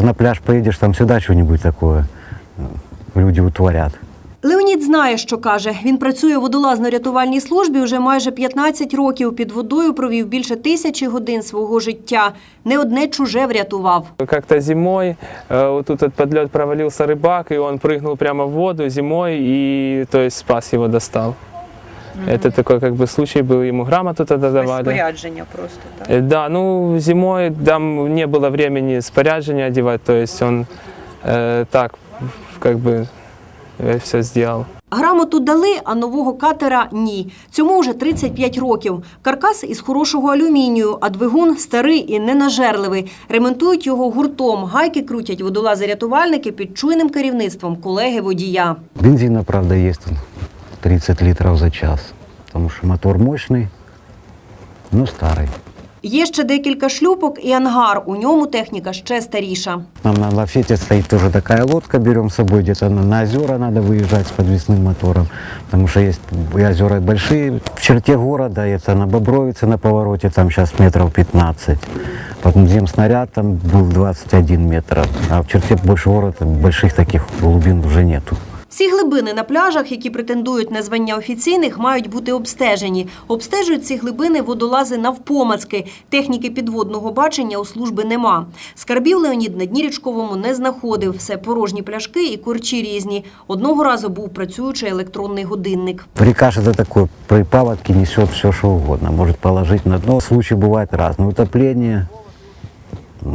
На пляж поедешь, там всегда что-нибудь такое э, люди утворят. Леонід знає, що каже. Він працює в водолазно-рятувальній службі вже майже 15 років. Під водою провів більше тисячі годин свого життя. Не одне чуже врятував. Как-то зимой э, вот тут этот подлет провалился рыбак, и он прыгнул прямо в воду зимой, и то есть спас его, достал. Это такой как бы случай был, ему грамоту тогда давали. Спорядження просто так. Э, Да, ну зимой там не было времени споряджения одевать, то есть он э, так как бы все сделал. Грамоту дали, а нового катера – ні. Цьому вже 35 років. Каркас із хорошого алюмінію, а двигун старий і ненажерливий. Ремонтують його гуртом. Гайки крутять водолази-рятувальники під чуйним керівництвом колеги-водія. Бензина, правда, есть он 30 литров за час, потому что мотор мощный, но старый. Є ще декілька шлюпок і ангар. У ньому техніка ще старіша. Нам на лафете стоит тоже такая лодка, берем с собой где-то на, на озера надо выезжать с подвесным мотором, потому что есть и озера большие. В черте города, это на Бобровице на повороте, там сейчас метров 15. Потом земснаряд там был 21 метр, а в черте больше города больших таких глубин уже нету. Всі глибини на пляжах, які претендують на звання офіційних, мають бути обстежені. Обстежують ці глибини водолази навпомацки. Техніки підводного бачення у служби нема. Скарбів Леонід на дні річковому не знаходив. Все порожні пляшки і корчі різні. Одного разу був працюючий електронний годинник. Река же это такой, при паводке несет все, что угодно. Может положить на дно. Случаи бывают разные. Утопление,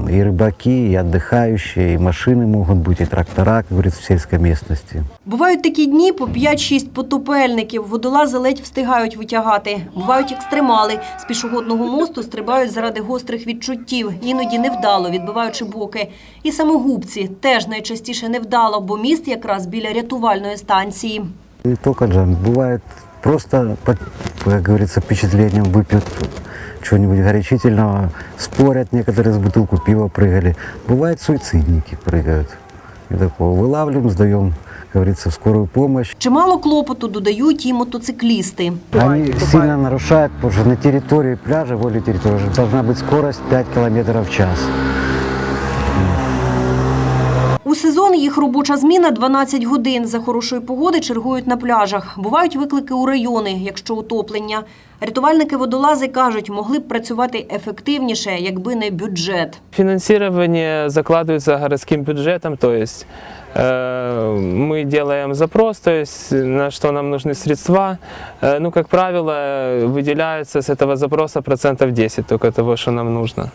и рыбаки, и отдыхающие, и машины могут быть, и трактора, как говорится, в сельской местности. Бувають такі дні по 5-6 потопельників. Водолази ледь встигають витягати. Бувають екстремали. З пішохідного мосту стрибають заради гострих відчуттів, іноді невдало, відбиваючи боки. І самогубці теж найчастіше невдало, бо міст якраз біля рятувальної станції. И только джам. Бывает просто, под, как говорится, впечатлением выпьют чего-нибудь горячительного, спорят, некоторые с бутылку пива прыгали. Бывает суицидники прыгают. И такого вылавливаем, сдаем, как говорится, в скорую помощь. Чимало клопоту додають і мотоциклісти. Они сильно нарушают, потому что на территории пляжа, возле территории, должна быть скорость 5 километров в час. У сезон їх робоча зміна 12 годин. За хорошої погоди чергують на пляжах. Бувають виклики у райони, якщо утоплення. Рятувальники-водолази кажуть, могли б працювати ефективніше, якби не бюджет. Финансирование закладывается городским бюджетом, то есть э, мы делаем запрос, то есть на что нам нужны средства. Э, ну, как правило, выделяется с этого запроса процентов 10 только того, что нам нужно.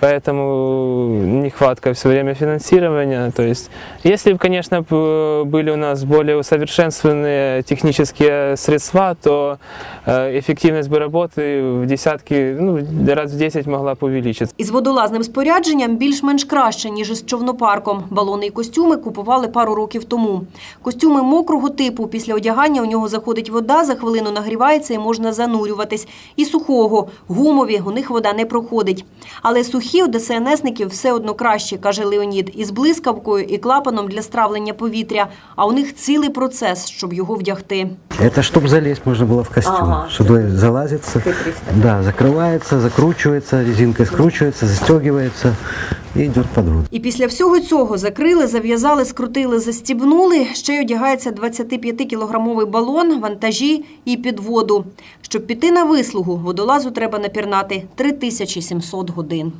Поэтому нехватка все время финансирования. То есть, если бы, конечно, б- были у нас более усовершенствованные технические средства, то э, эффективность бы работы в десятки, ну, раз в 10 могла бы увеличиться. Із водолазним спорядженням більш-менш краще, ніж із човнопарком. Балони і костюми купували пару років тому. Костюми мокрого типу. Після одягання у нього заходить вода, за хвилину нагрівається і можна занурюватись. І сухого. Гумові, у них вода не проходить. Але сухі у ДСНСників все одно краще, каже Леонід, із блискавкою і клапаном для стравлення повітря. А у них цілий процес, щоб його вдягти. Это чтобы залезть можно было в костюм. Ага, Сюда залазится, да, закрывается, закручивается, резинкой скручивается, застегивается и идет под воду. І після всього цього закрили, зав'язали, скрутили, застібнули. Ще й одягається 25-кілограмовий балон, вантажі і під воду. Щоб піти на вислугу, водолазу треба напірнати 3700 годин.